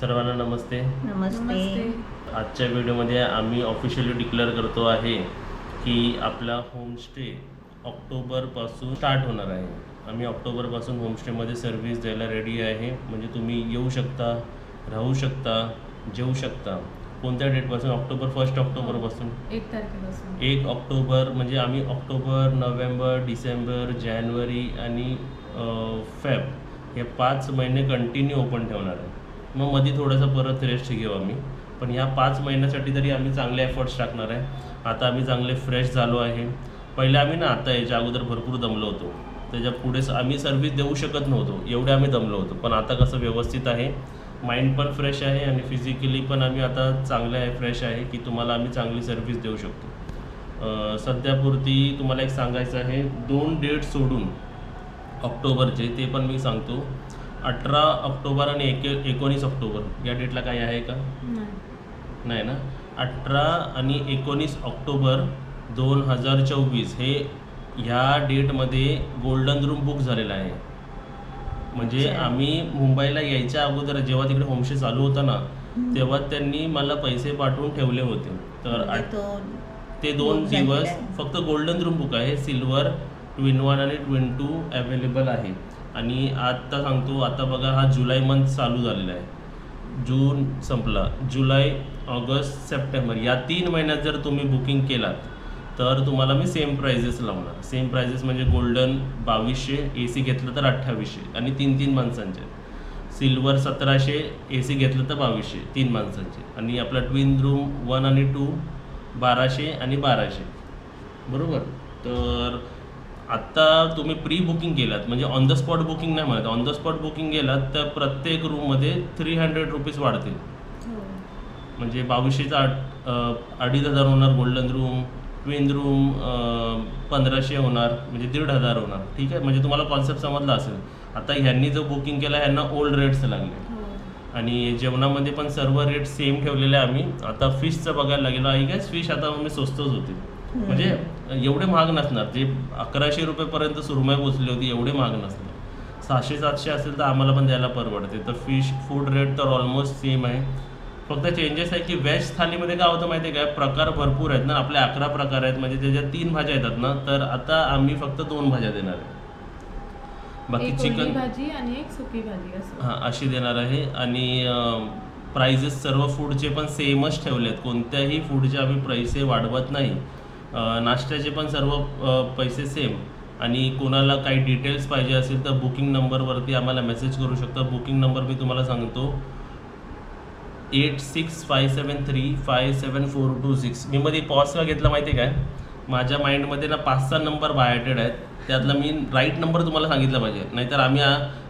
सर्वांना नमस्ते. नमस्ते. आजच्या व्हिडिओमध्ये आम्ही ऑफिशियली डिक्लेअर करतो आहे की आपला होमस्टे ऑक्टोबरपासून स्टार्ट होणार आहे. आम्ही ऑक्टोबरपासून होमस्टेमध्ये सर्व्हिस द्यायला रेडी आहे. म्हणजे तुम्ही येऊ शकता राहू शकता जेवू शकता. कोणत्या डेटपासून ऑक्टोबर फर्स्ट ऑक्टोबरपासून एक तारखेपासून. एक ऑक्टोबर म्हणजे आम्ही ऑक्टोबर नोव्हेंबर डिसेंबर जानेवारी आणि फेब हे पाच महिने कंटिन्यू ओपन ठेवणार आहे. मग मध्ये थोडंसं परत रेस्ट घेऊ आम्ही. पण ह्या पाच महिन्यासाठी तरी आम्ही चांगले एफर्ट्स टाकणार आहे. आता आम्ही चांगले फ्रेश झालो आहे. पहिले आम्ही ना आता याच्या अगोदर भरपूर दमलो होतो. त्याच्या पुढे आम्ही सर्व्हिस देऊ शकत नव्हतो. एवढे आम्ही दमलो होतो. पण आता कसं व्यवस्थित आहे. माइंड पण फ्रेश आहे आणि फिजिकली पण आम्ही आता चांगले आहे फ्रेश आहे की तुम्हाला आम्ही चांगली सर्व्हिस देऊ शकतो. सध्यापुरती तुम्हाला एक सांगायचं आहे. दोन डेट सोडून ऑक्टोबरचे ते पण मी सांगतो. अठरा ऑक्टोबर आणि एक एकोणीस ऑक्टोबर. या डेटला काही आहे का? नाही. नाही ना? अठरा आणि एकोणीस ऑक्टोबर दोन हजार चोवीस हे ह्या डेटमध्ये गोल्डन रूम बुक झालेला आहे. म्हणजे. आम्ही मुंबईला यायच्या अगोदर जेव्हा तिकडे होमस्टे चालू होता ना तेव्हा त्यांनी मला पैसे पाठवून ठेवले होते. तर म्हणजे तो दोन दिवस. फक्त गोल्डन रूम बुक आहे. सिल्वर ट्विन वन आणि ट्विन टू अवेलेबल आहे. आणि आत्ता सांगतो आता बघा हा जुलै मंथ चालू झालेला आहे. जून संपला. जुलै ऑगस्ट सप्टेंबर या तीन महिन्यात जर तुम्ही बुकिंग केलात तर तुम्हाला मी सेम प्राइजेस लावणार. सेम प्राइजेस म्हणजे गोल्डन बावीसशे ए सी घेतलं तर अठ्ठावीसशे आणि तीन तीन माणसांचे. सिल्वर सतराशे ए सी घेतलं तर बावीसशे तीन माणसांचे. आणि आपला ट्विन रूम वन आणि टू बाराशे आणि बाराशे. बरोबर? तर आत्ता तुम्ही प्री बुकिंग केलात म्हणजे ऑन द स्पॉट बुकिंग नाही म्हणत. ऑन द स्पॉट बुकिंग केलात तर प्रत्येक रूममध्ये थ्री हंड्रेड रुपीज वाढतील. हो. म्हणजे बावीसशेचा अडीच हजार होणार गोल्डन रूम ट्विन रूम पंधराशे होणार म्हणजे दीड हजार होणार. ठीक आहे? म्हणजे तुम्हाला कॉन्सेप्ट समजला असेल. आता ह्यांनी जो बुकिंग केला ह्यांना ओल्ड रेट्स लागले. हो. आणि जेवणामध्ये पण सर्व रेट सेम ठेवलेले आहे आम्ही. आता फिशचं बघायला गेलो आई काय फिश आता म्हणजे स्वस्तच होते. म्हणजे एवढे महाग नसणार. जे अकराशे रुपयेपर्यंत सुरमई पोचली होती एवढे महाग नसणार. सहाशे सातशे असेल तर आम्हाला पण द्यायला परवडते. तर फिश फूड रेट तर ऑलमोस्ट सेम आहे. फक्त चेंजेस आहे की व्हेज थालीमध्ये काय होतं माहिती आहे काय प्रकार भरपूर आहेत ना. आपले अकरा प्रकार आहेत. म्हणजे त्याच्यात तीन भाज्या येतात ना. तर आता आम्ही फक्त दोन भाज्या देणार आहे. बाकी चिकन भाजी आणि एक सुकी भाजी हां अशी देणार आहे. आणि प्राइजेस सर्व फूडचे पण सेमच ठेवले आहेत कोणत्याही फूडचे आम्ही पैसे वाढवत नाही. नाश्त्याचे पण सर्व पैसे सेम आणि कोणाला काही डिटेल्स पाहिजे असेल तर बुकिंग नंबरवरती आम्हाला मेसेज करू शकता. बुकिंग नंबर मी तुम्हाला सांगतो. Eight six five seven three five seven four two six मी मध्ये पॉज का घेतला माहिती आहे काय? माझ्या माइंडमध्ये ना पाच सहा नंबर बायोटेड आहेत. त्यातला मी राईट नंबर तुम्हाला सांगितला पाहिजे. नाहीतर आम्ही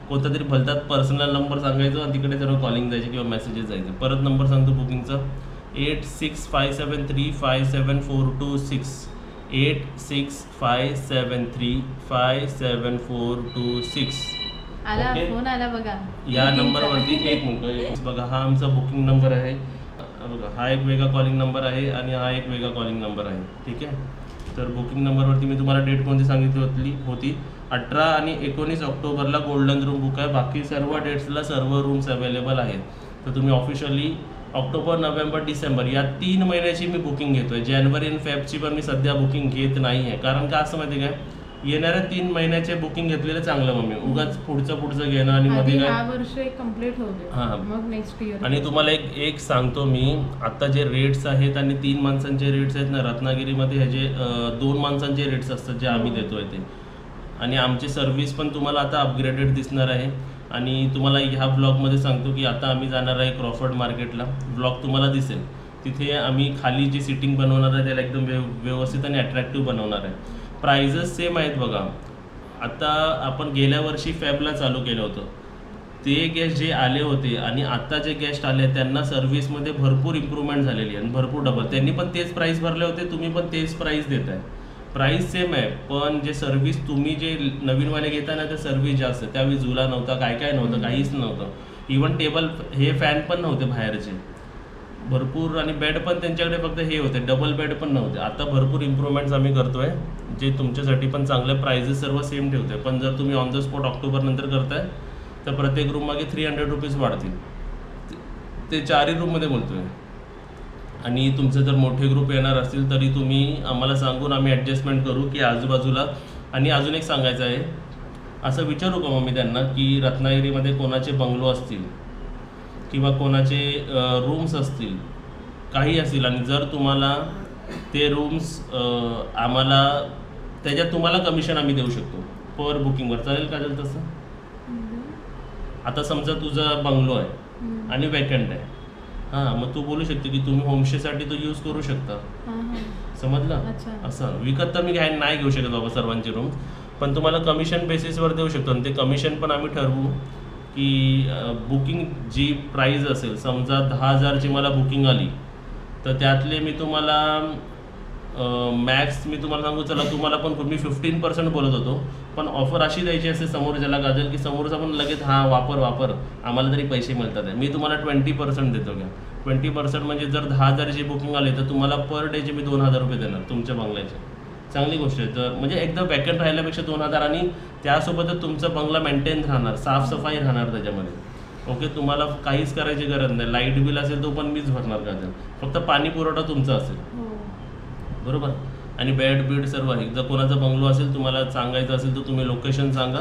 कोणता तरी भलतात पर्सनल नंबर सांगायचो आणि तिकडे सर्व कॉलिंग जायचे किंवा मेसेजेस जायचे. परत नंबर सांगतो बुकिंगचा eight six five seven three five seven four two six. Eight six five seven three five seven four two six. आला ओके. फोन आला बघा. या नंबरवरती. एक मिनिट बघा हा आमचा बुकिंग नंबर आहे. हा बघा हा एक वेगळा कॉलिंग नंबर आहे आणि हा एक वेगळा कॉलिंग नंबर आहे. ठीक आहे? तर बुकिंग नंबरवरती मी तुम्हाला डेट कोणती सांगितली होती? होती. अठरा आणि एकोणीस ऑक्टोबरला गोल्डन रूम बुक आहे. बाकी सर्व डेट्सला सर्व रूम्स अवेलेबल आहेत. तर तुम्ही ऑफिशियली ऑक्टोबर नोव्हेंबर डिसेंबर या तीन महिन्याची मी बुकिंग घेतोय. जानेवारी आणि फेबची पण मी सध्या बुकिंग घेत नाही आहे कारण का असं माहिती काय येणाऱ्या तीन महिन्याचे बुकिंग घेतलेलं चांगलं मम्मी. उगाच पुढचं पुढचं घेणं आणि मध्ये काय कंप्लीट हा. मग नेक्स्ट इयर आणि तुम्हाला एक एक सांगतो मी. आता जे रेट्स आहेत आणि तीन माणसांचे रेट्स आहेत ना रत्नागिरीमध्ये ह्याचे दोन माणसांचे रेट्स असतात जे आम्ही देतोय ते. आणि आमची सर्व्हिस पण तुम्हाला आता अपग्रेडेड दिसणार आहे. आणि तुम्हाला ह्या ब्लॉगमध्ये सांगतो की आता आम्ही जाणार आहे क्रॉफर्ड मार्केटला. ब्लॉग तुम्हाला दिसेल. तिथे आम्ही खाली जी सिटिंग बनवणार आहे त्याला एकदम व्यव व्यवस्थित आणि अट्रॅक्टिव्ह बनवणार आहे. प्राइजेस सेम आहेत बघा. आता आपण गेल्या वर्षी फॅबला चालू केलं होतं. ते गेस्ट जे आले होते आणि आता जे गेस्ट आले त्यांना सर्व्हिसमध्ये भरपूर इम्प्रूव्हमेंट झालेली आहे आणि भरपूर डबल त्यांनी पण तेच प्राईस भरले होते तुम्ही पण तेच प्राईस देत आहे प्राईस सेम आहे पण जे सर्व्हिस तुम्ही जे नवीनवाले घेता ना ते सर्व्हिस जास्त आहे. त्यावेळी झुला नव्हता काय काय नव्हतं काहीच नव्हतं. इवन टेबल हे फॅन पण नव्हते बाहेरचे. भरपूर आणि बेड पण त्यांच्याकडे फक्त हे होते डबल बेड पण नव्हते. आता भरपूर इम्प्रूव्हमेंट्स आम्ही करतोय जे तुमच्यासाठी पण चांगले प्राइजेस सर्व सेम ठेवतोय. पण जर तुम्ही ऑन द स्पॉट ऑक्टोबर नंतर करताय तर प्रत्येक रूम मागे थ्री हंड्रेड रुपीज वाढतील. ते चारही रूममध्ये बोलतोय. आणि तुमचे जर मोठे ग्रुप येणार असतील तरी तुम्ही आम्हाला सांगून आम्ही ॲडजस्टमेंट करू की आजूबाजूला. आणि अजून एक सांगायचं आहे असं विचारू का मग मी त्यांना की रत्नागिरीमध्ये कोणाचे बंगलो असतील? किंवा कोणाचे रूम्स असतील? काही असतील. आणि जर तुम्हाला ते रूम्स आम्हाला त्याच्यात तुम्हाला कमिशन आम्ही देऊ शकतो. पर बुकिंगवर चालेल का तसं? आता समजा तुझा बंगलो आहे. आणि वेकंट आहे. हां मग तू बोलू शकते की तुम्ही होमस्टेसाठी तो यूज करू शकता. समजलं. असं. विकत तर मी घ्याय नाही घेऊ शकत बाबा सर्वांचे रूम पण तुम्हाला कमिशन बेसिसवर देऊ शकतो. आणि ते कमिशन पण आम्ही ठरवू की बुकिंग जी प्राईज असेल समजा दहा हजारची मला बुकिंग आली तर त्यातले मी तुम्हाला मॅक्स मी तुम्हाला सांगू चला तुम्हाला पण मी फिफ्टीन पर्सेंट बोलत होतो. पण ऑफर अशी द्यायची असते समोर ज्याला गाजल की समोरचा पण लगेच हां वापर वापर. आम्हाला तरी पैसे मिळतात. आहे मी तुम्हाला ट्वेंटी पर्सेंट देतो घ्या. ट्वेंटी पर्सेंट म्हणजे जर दहा हजारची बुकिंग आली तर तुम्हाला पर डेचे मी दोन हजार रुपये देणार तुमच्या बंगल्याचे. चांगली गोष्ट आहे. तर म्हणजे एकदम वॅकंट राहिल्यापेक्षा दोन हजार आणि त्यासोबतच तुमचा बंगला मेंटेन राहणार साफसफाई राहणार त्याच्यामध्ये. ओके तुम्हाला काहीच करायची गरज नाही. लाइट बिल असेल तो पण मीच भरणार का फक्त पाणी पुरवठा तुमचा असेल. हो. बरोबर? आणि बेड बीड सर्व. आहे जर कोणाचा बंगलो असेल तुम्हाला सांगायचं असेल तर तुम्ही लोकेशन सांगा.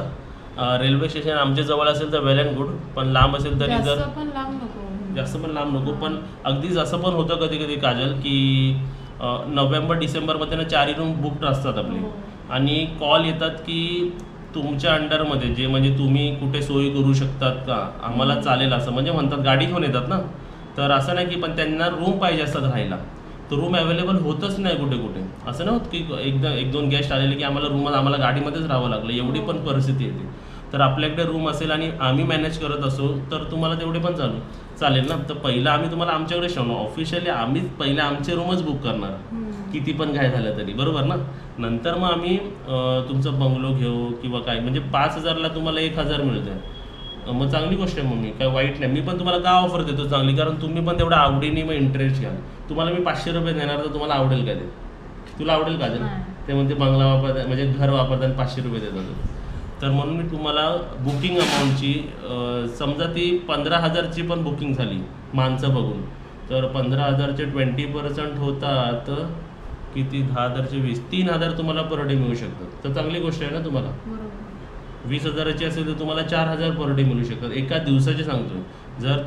रेल्वे स्टेशन आमच्या जवळ असेल तर वेल अँड गुड पण लांब असेल तरी जर जास्त पण लांब नको. जास्त पण लांब नको. पण अगदीच असं पण होतं कधी कधी काजल की नोव्हेंबर डिसेंबरमध्ये ना चारही रूम बुकड असतात आपले. हो. आणि कॉल येतात की तुमच्या अंडरमध्ये जे म्हणजे तुम्ही कुठे सोयी करू शकतात का? आम्हाला चालेल असं. म्हणजे म्हणतात गाडी घेऊन येतात ना? तर असं नाही की पण त्यांना रूम पाहिजे असतात राहायला. तर रूम अवेलेबल होतच नाही कुठे कुठे. असं नाही होत की एकदा एक दोन गेस्ट आलेले की आम्हाला रूम आम्हाला गाडीमध्येच राहावं लागलं. एवढी पण परिस्थिती येते तर आपल्याकडे रूम असेल आणि आम्ही मॅनेज करत असो तर तुम्हाला तेवढे पण चालू चालेल ना? तर पहिलं आम्ही तुम्हाला आमच्याकडे ठेवणार ऑफिशियली आम्हीच पहिले आमचे रूमच बुक करणार. किती पण काय झालं तरी. बरोबर ना? नंतर मग आम्ही तुमचं बंगलो घेऊ किंवा काय. म्हणजे पाच हजारला तुम्हाला एक हजार मिळतंय. मग चांगली गोष्ट आहे मग मी काय वाईट नाही. मी पण तुम्हाला का ऑफर देतो चांगली? कारण तुम्ही पण तेवढ्या आवडीने मग इंटरेस्ट घ्याल. तुम्हाला मी पाचशे रुपये देणार तर तुम्हाला आवडेल का ते? तुला आवडेल का ते? म्हणते बंगला वापरता म्हणजे घर वापरताना पाचशे रुपये देतात तर म्हणून मी तुम्हाला बुकिंग अमाऊंटची समजा ती पंधरा हजारची पण बुकिंग झाली माणसं बघून. तर पंधरा हजारचे ट्वेंटी पर्सेंट होतात किती? दहा हजारचे वीस तीन हजार तुम्हाला पर डे मिळू शकतात. तर चांगली गोष्ट आहे ना तुम्हाला? वीस हजाराची असेल तर तुम्हाला चार हजार पर डे मिळू शकतात एका दिवसाचे सांगतो जर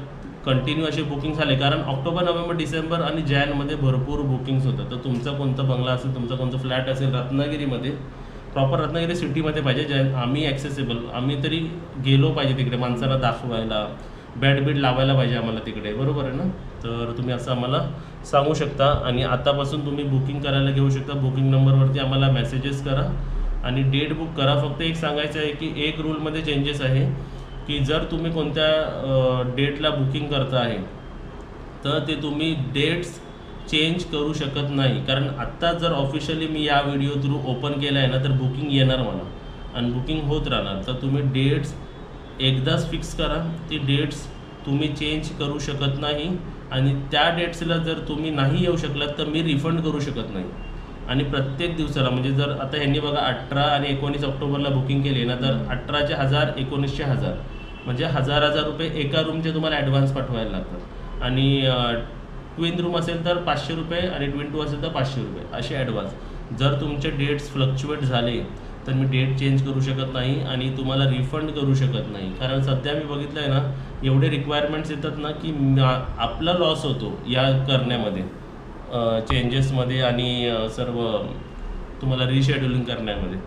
कंटिन्यू असे बुकिंग झाले कारण ऑक्टोबर नोव्हेंबर डिसेंबर आणि जॅनमध्ये भरपूर बुकिंग्स होतात. तर तुमचा कोणता बंगला असेल तुमचा कोणता फ्लॅट असेल रत्नागिरीमध्ये प्रॉपर रत्नागिरी सिटीमध्ये पाहिजे ज्या आम्ही ॲक्सेसिबल आम्ही तरी गेलो पाहिजे तिकडे माणसाला दाखवायला बॅड बीड लावायला पाहिजे आम्हाला तिकडे. बरोबर आहे ना? तर तुम्ही असं आम्हाला सांगू शकता. आणि आतापासून तुम्ही बुकिंग करायला घेऊ शकता. बुकिंग नंबरवरती आम्हाला मेसेजेस करा. आणि डेट बुक करा. फक्त एक सांगायचं आहे की एक रूलमध्ये चेंजेस आहे की जर तुम्ही कोणत्या डेटला बुकिंग करता आहे तर ते तुम्ही डेट्स चेंज करू शकत नाही. कारण आत्ता जर ऑफिशियली मी या व्हिडिओ थ्रू ओपन केला आहे ना तर बुकिंग येणार मला. आणि बुकिंग होत राहणार. तर तुम्ही डेट्स एकदाच फिक्स करा. ती डेट्स तुम्ही चेंज करू शकत नाही. आणि त्या डेट्सला जर तुम्ही नाही येऊ शकलात तर मी रिफंड करू शकत नाही. आणि प्रत्येक दिवसाला म्हणजे जर आता ह्यांनी बघा अठरा आणि एकोणीस ऑक्टोबरला बुकिंग केली ना तर अठराचे हजार एकोणीसशे हजार. म्हणजे हजार हजार रुपये एका रूमचे तुम्हाला ॲडव्हान्स पाठवायला लागतात. आणि ट्विन रूम असेल तर पाचशे रुपये आणि ट्विन टू असेल तर पाचशे रुपये असे ॲडव्हान्स जर तुमचे डेट्स फ्लक्च्युएट झाले तर मी डेट चेंज करू शकत नाही आणि तुम्हाला रिफंड करू शकत नाही. कारण सध्या मी बघितलं आहे ना एवढे रिक्वायरमेंट्स येतात ना की आपला लॉस होतो या करण्यामध्ये. चेंजेसमध्ये आणि सर्व तुम्हाला रिशेड्युलिंग करण्यामध्ये.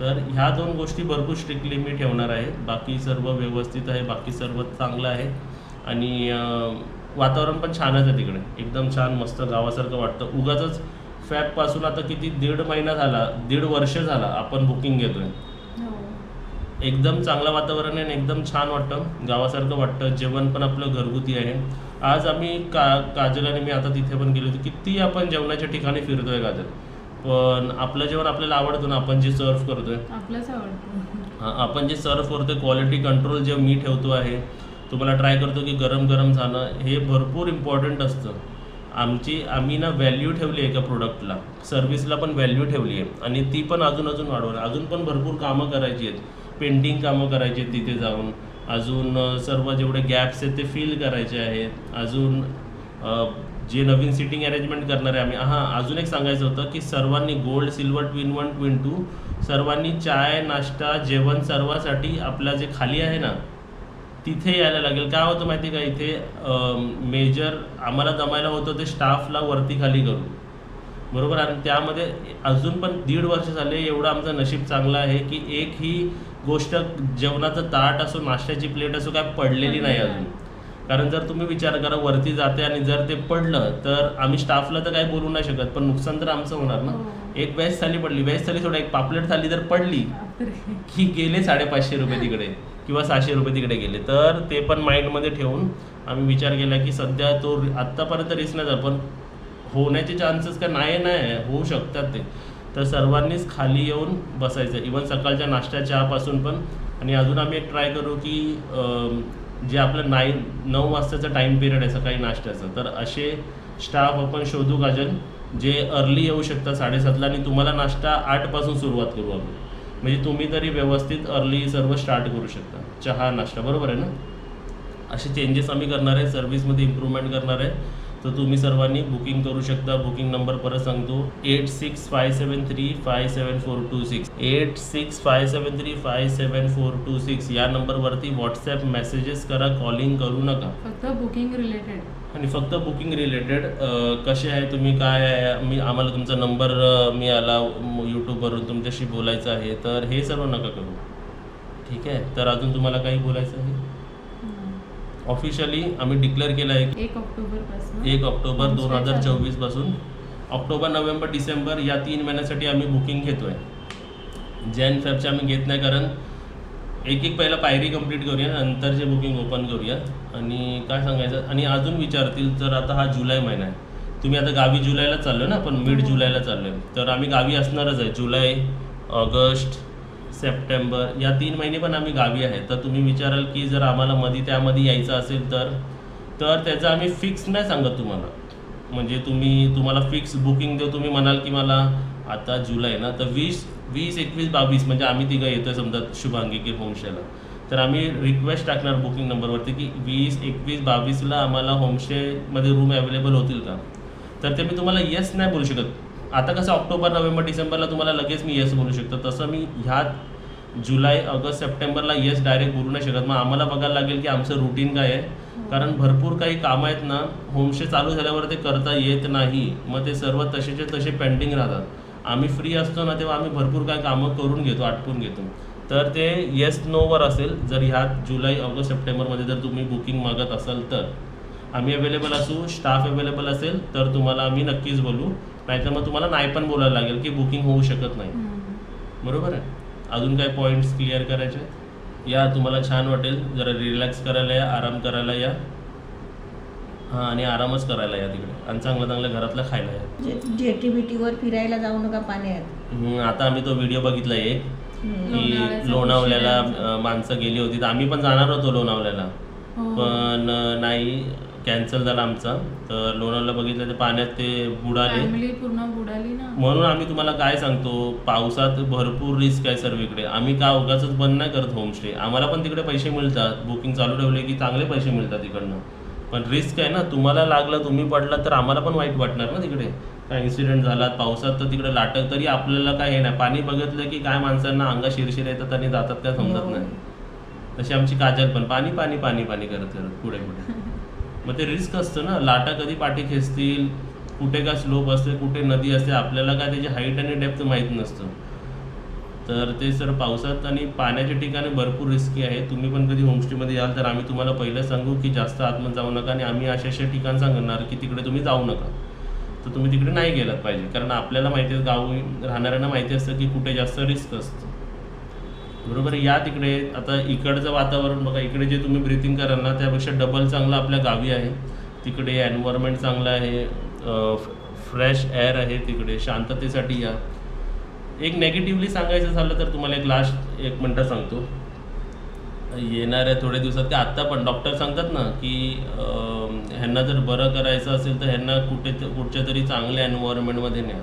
तर ह्या दोन गोष्टी भरपूर स्ट्रिक्टली मी ठेवणार आहे. बाकी सर्व व्यवस्थित आहे बाकी सर्व चांगलं आहे. आणि वातावरण पण छानच आहे तिकडे. एकदम छान मस्त गावासारखं वाटतं. उगाचंच फॅबपासून आता किती दीड महिना झाला दीड वर्ष झाला आपण बुकिंग घेतोय. आहे एकदम चांगलं वातावरण आहे आणि एकदम छान वाटतं. गावासारखं वाटतं. जेवण पण आपलं घरगुती आहे. आज आम्ही का काजल आणि मी आता तिथे पण गेलो होतो. किती आपण जेवणाच्या ठिकाणी फिरतोय काजल. पण आपलं जेवण आपल्याला आवडतं ना. आपण जे सर्व करतोय. आपण जे सर्व करतोय क्वालिटी कंट्रोल जे मी ठेवतो आहे तुम्हाला ट्राय करतो की गरम गरम झालं हे भरपूर इम्पॉर्टंट असतं. आमची आम्ही ना व्हॅल्यू ठेवली आहे एका प्रोडक्टला सर्व्हिसला पण व्हॅल्यू ठेवली आहे. आणि ती पण अजून अजून वाढवणार. अजून पण भरपूर कामं करायची आहेत. पेंटिंग कामं करायची आहेत तिथे जाऊन. अजून सर्व जेवढे गॅप्स आहेत ते फिल करायचे आहेत. अजून जे नवीन सिटिंग अरेंजमेंट करणार आहे आम्ही. हां अजून एक सांगायचं होतं की सर्वांनी gold silver twin one twin two सर्वांनी चाय नाश्ता जेवण सर्वासाठी आपला जे खाली आहे ना तिथे यायला लागेल. काय होतं माहिती आहे का इथे मेजर आम्हाला जमायला होतं ते स्टाफला वरती खाली करू बरोबर? आणि त्यामध्ये अजून पण दीड वर्ष झाले एवढं आमचं नशीब चांगलं आहे की एक ही गोष्ट जेवणाचं ताट असो नाश्त्याची प्लेट असो काय पडलेली नाही अजून कारण जर तुम्ही विचार करा वरती जाते आणि जर ते पडलं तर आम्ही स्टाफला तर काही बोलू नाही शकत पण नुकसान तर आमचं होणार ना हो. एक व्हेज थाली पडली व्हेज थाली सोडा एक पापलेट थाली जर पडली. की गेले साडेपाचशे रुपये तिकडे किंवा सहाशे रुपये तिकडे गेले तर ते पण माइंडमध्ये ठेवून आम्ही विचार केला की सध्या तो आत्तापर्यंत रिस्क नाही पण होण्याचे चान्सेस का नाही नाही होऊ शकतात ते तर सर्वांनीच खाली येऊन बसायचं. इवन सकाळच्या नाश्त्या चहापासून पण. आणि अजून आम्ही एक ट्राय करू की जे आपलं नाई नऊ वाजताचं टाईम पिरियड आहे सकाळी नाश्त्याचं तर असे स्टाफ आपण शोधू काजल जे अर्ली येऊ शकतात साडेसातला आणि तुम्हाला नाश्ता आठपासून सुरुवात करू आम्ही. म्हणजे तुम्ही तरी व्यवस्थित अर्ली सर्व स्टार्ट करू शकता. चहा नाश्ता बरोबर आहे ना? असे चेंजेस आम्ही करणार आहे सर्व्हिसमध्ये इम्प्रूव्हमेंट करणार आहे. तर तुम्ही सर्वांनी बुकिंग करू शकता. बुकिंग नंबर परत सांगतो. Eight six five seven three five seven four two six eight six five seven three five seven four two six या नंबरवरती व्हॉट्सॲप मेसेजेस करा. कॉलिंग करू नका. फक्त बुकिंग रिलेटेड आणि फक्त बुकिंग रिलेटेड कसे आहे तुम्ही काय आहे? मी आम्हाला तुमचा नंबर मी आला यूट्यूबवरून तुमच्याशी बोलायचं आहे. तर हे सर्व नका करू. ठीक आहे? तर अजून तुम्हाला काही बोलायचं आहे? ऑफिशियली आम्ही डिक्लेअर केलं आहे. एक ऑक्टोबर एक ऑक्टोबर दोन हजार चोवीसपासून. ऑक्टोबर नोव्हेंबर डिसेंबर या तीन महिन्यासाठी आम्ही बुकिंग घेतोय. जॅन फेबचे आम्ही घेत नाही कारण एक एक पहिला पायरी कंप्लीट करूया नंतरचे बुकिंग ओपन करूया. आणि काय सांगायचं? आणि अजून विचारतील तर आता हा जुलै महिना आहे. तुम्ही आता गावी जुलैला चाललो ना पण मिड जुलैला चाललो आहे तर आम्ही गावी असणारच आहे. जुलै ऑगस्ट सप्टेंबर या तीन महिने पण आम्ही गावी आहे. तर तुम्ही विचाराल की जर आम्हाला मध्ये त्यामध्ये यायचं असेल तर तर त्याचं आम्ही फिक्स नाही सांगत तुम्हाला. म्हणजे तुम्ही तुम्हाला फिक्स बुकिंग देऊ तुम्ही म्हणाल की मला आता जुलै ना तर वीस वीस एकवीस बावीस म्हणजे आम्ही तिघं येतोय समजा शुभांगी की होमस्टेला. तर आम्ही रिक्वेस्ट टाकणार बुकिंग नंबरवरती की वीस एकवीस बावीसला आम्हाला होमस्टेमध्ये रूम अवेलेबल होतील का? तर ते मी तुम्हाला येस नाही बोलू शकत. आता कसं ऑक्टोबर नोव्हेंबर डिसेंबरला तुम्हाला लगेच मी येस बोलू शकतो. तसं मी ह्या जुलै ऑगस्ट सप्टेंबरला येस डायरेक्ट बोलू नाही शकत. मग आम्हाला बघायला लागेल की आमचं रुटीन काय आहे. कारण भरपूर काही कामं आहेत ना होमस्टे चालू झाल्यावर ते करता येत नाही. मग ते सर्व तसेचे तसे पेंडिंग राहतात. आम्ही फ्री असतो ना तेव्हा आम्ही भरपूर काही कामं करून घेतो आटपून घेतो. तर ते येस नोवर असेल. जर ह्या जुलै ऑगस्ट सप्टेंबरमध्ये जर तुम्ही बुकिंग मागत असाल तर. आम्ही अवेलेबल असू स्टाफ अवेलेबल असेल तर तुम्हाला आम्ही नक्कीच बोलू. नाहीतर मग तुम्हाला नाही पण बोलायला लागेल की बुकिंग होऊ शकत नाही. बरोबर आहे. अजून काय पॉईंट्स क्लिअर करायचे? या तुम्हाला छान वाटेल. जरा रिलॅक्स करायला या आराम करायला या. हां आणि आरामच करायला या तिकडे. आणि चांगलं चांगलं घरातलं खायला या. जे जेटी बिटीवर फिरायला जाऊ नका पाण्यात हम्म, आता आम्ही तो व्हिडिओ बघितला एक. की अं, माणसं गेली होती. तर आम्ही पण जाणार होतो लोणावळ्याला. हो. पण अं, नाही कॅन्सल झाला आमचा. तर लोणावळ्याला बघितलं ते पाण्यात ते बुडाले फॅमिली पूर्ण बुडाली ना. म्हणून आम्ही तुम्हाला काय सांगतो पावसात भरपूर रिस्क आहे सर्वीकडे आम्ही का उगाच बंद नाही करत होमस्टे. आम्हाला पण तिकडे पैसे मिळतात. बुकिंग चालू ठेवले की चांगले पैसे मिळतात तिकडनं पण रिस्क आहे ना तुम्हाला लागलं तुम्ही पडला तर आम्हाला पण वाईट वाटणार ना तिकडे. काय इन्सिडेंट झाला पावसात तर तिकडे लाटक तरी आपल्याला काय हे नाही. पाणी बघितलं की काय माणसांना अंगा शिरशिर येतात आणि जातात काय समजत हो. नाही तशी आमची काजल पण पाणी पाणी पाणी पाणी करत करत पुढे पुढे. मग ते रिस्क असतं ना. लाटा कधी पाठी खेचतील? कुठे काय स्लोप असते कुठे नदी असते? आपल्याला काय त्याची हाईट आणि डेप्थ माहीत नसतं. तर ते सर पावसात आणि पाण्याच्या ठिकाणी भरपूर रिस्की आहे. तुम्ही पण कधी होमस्टेमध्ये याल तर आम्ही तुम्हाला पहिलं सांगू की जास्त आतमध्ये जाऊ नका आणि आम्ही अशा अशा ठिकाण सांगणार की तिकडे तुम्ही जाऊ नका. तर तुम्ही तिकडे नाही गेलात पाहिजे. कारण आपल्याला माहिती आहे गावी राहणाऱ्यांना माहिती असतं की कुठे जास्त रिस्क असतं. बरोबर या तिकडे. आता इकडचं वातावरण बघा इकडे जे तुम्ही ब्रिथिंग कराल ना त्यापेक्षा डबल चांगलं आपल्या गावी आहे. तिकडे एन्व्हायरमेंट चांगलं आहे फ्रेश एअर आहे तिकडे शांततेसाठी या. एक नेगेटिव्हली सांगायचं झालं तर तुम्हाला एक लास्ट एक मिनटं सांगतो. येणाऱ्या थोड्या दिवसात ते आत्ता पण डॉक्टर सांगतात ना की ह्यांना जर बरं करायचं असेल तर ह्यांना कुठे कुठच्या तरी चांगल्या एन्व्हायरमेंटमध्ये न्या.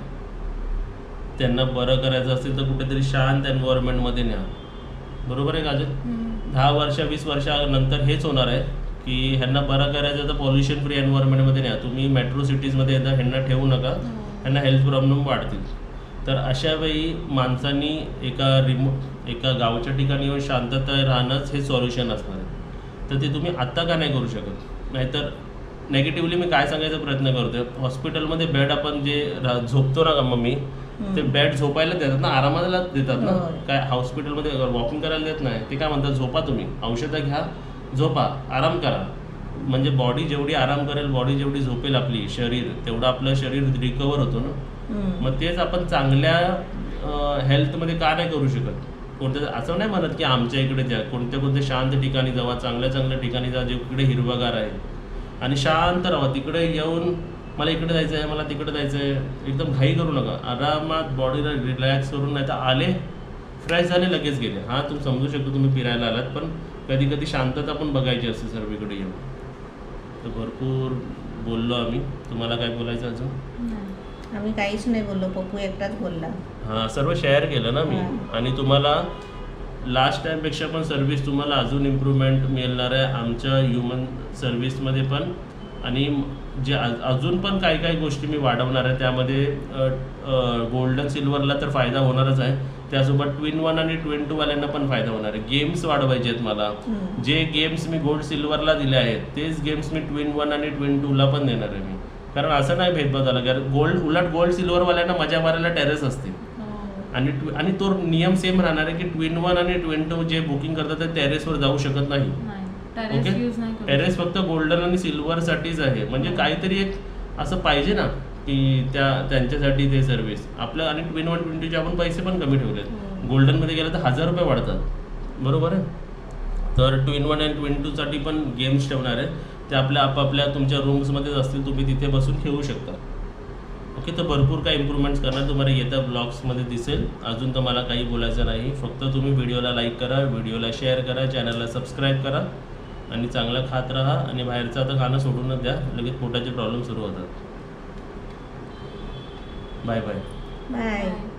त्यांना बरं करायचं असेल तर कुठेतरी शांत एन्व्हायरमेंटमध्ये न्या. बरोबर आहे हम्म. दहा वर्ष वीस वर्षानंतर हेच होणार आहे की ह्यांना बरं करायचं तर पॉल्युशन फ्री एन्व्हायरमेंटमध्ये न्या तुम्ही मेट्रो सिटीजमध्ये येता ह्यांना ठेवू नका. ह्यांना हेल्थ प्रॉब्लेम वाढतील. तर अशा वेळी माणसांनी एका रिमो एका गावच्या ठिकाणी येऊन शांतता राहणंच हे सॉल्युशन असणार आहे. तर ते तुम्ही आत्ता का नाही करू शकत? नाहीतर नेगेटिव्हली मी काय सांगायचा प्रयत्न करतोय? हॉस्पिटलमध्ये बेड आपण जे झोपतो ना का मम्मी ते बेड झोपायला देतात ना आरामाला देतात ना. काय हॉस्पिटलमध्ये वॉकिंग करायला देत नाही ते काय म्हणतात झोपा तुम्ही. औषधं घ्या झोपा आराम करा. म्हणजे बॉडी जेवढी आराम करेल बॉडी जेवढी झोपेल आपली शरीर तेवढं आपलं शरीर रिकवर होतो ना. मग तेच आपण चांगल्या हेल्थमध्ये का नाही करू शकत? कोणत्या असं नाही म्हणत की आमच्या इकडे द्या. कोणत्या कोणत्या शांत ठिकाणी जावा चांगल्या चांगल्या ठिकाणी जा जिकडे हिरवागार आहे. आणि शांत राहा. तिकडे येऊन मला इकडे जायचं आहे मला तिकडे जायचं आहे एकदम घाई करू नका. आरामात बॉडीला रिलॅक्स करून नाही तर आले फ्रेश झाले लगेच गेले. हां तुम्ही समजू शकतो तुम्ही फिरायला आलात पण कधी कधी शांतता पण बघायची असते सर्वीकडे येऊन. तर भरपूर बोललो आम्ही. तुम्हाला काय बोलायचं अजून. आम्ही काहीच नाही बोललो. पप्पू एकटाच बोलला. हां सर्व शेअर केलं ना मी. आणि तुम्हाला लास्ट टाईमपेक्षा पण सर्व्हिस तुम्हाला अजून इम्प्रूव्हमेंट मिळणार आहे आमच्या ह्युमन सर्व्हिसमध्ये पण. आणि जे अजून पण काही काही गोष्टी मी वाढवणार आहे. त्यामध्ये गोल्डन सिल्वरला तर फायदा होणारच आहे. त्यासोबत ट्विन वन आणि ट्विन टूवाल्यांना पण फायदा होणार आहे. गेम्स वाढवायचे आहेत मला. जे गेम्स मी गोल्ड सिल्वरला दिले आहेत तेच गेम्स मी ट्विन वन आणि ट्विन टूला पण देणार आहे मी. कारण असं नाही भेदभाव झाला. कारण गोल्ड उलट गोल्ड सिल्वरवाल्यांना मजा मारायला टेरेस असते. हो. आणि आणि तो नियम सेम राहणार आहे की ट्विन वन आणि ट्विन टू जे बुकिंग करतात ते टेरेसवर जाऊ शकत नाही. ओके टेरेस फक्त गोल्डन आणि सिल्वरसाठीच आहे. म्हणजे काहीतरी एक असं पाहिजे ना की त्या त्यांच्यासाठी ते सर्व्हिस आपल्या आणि ट्विन वन ट्विन टूचे आपण पैसे पण कमी ठेवलेत. हो. गोल्डनमध्ये गेलं तर हजार रुपये वाढतात. बरोबर आहे? तर ट्विन वन अँड ट्विन टूसाठी पण गेम्स ठेवणार आहे. ते आपल्या आपापल्या तुमच्या रूम्समध्येच असतील तुम्ही तिथे बसून खेळू शकता. ओके तर भरपूर काही इम्प्रूव्हमेंट्स करणार तुम्हाला येत्या ब्लॉग्समध्ये दिसेल. अजून तर मला काही बोलायचं नाही. फक्त तुम्ही व्हिडिओला लाईक करा व्हिडिओला शेअर करा चॅनलला सबस्क्राईब करा. आणि चांगलं खात राहा आणि बाहेरचं आता खाणं सोडूनच द्या. लगेच पोटाचे प्रॉब्लेम सुरू होतात. Bye bye bye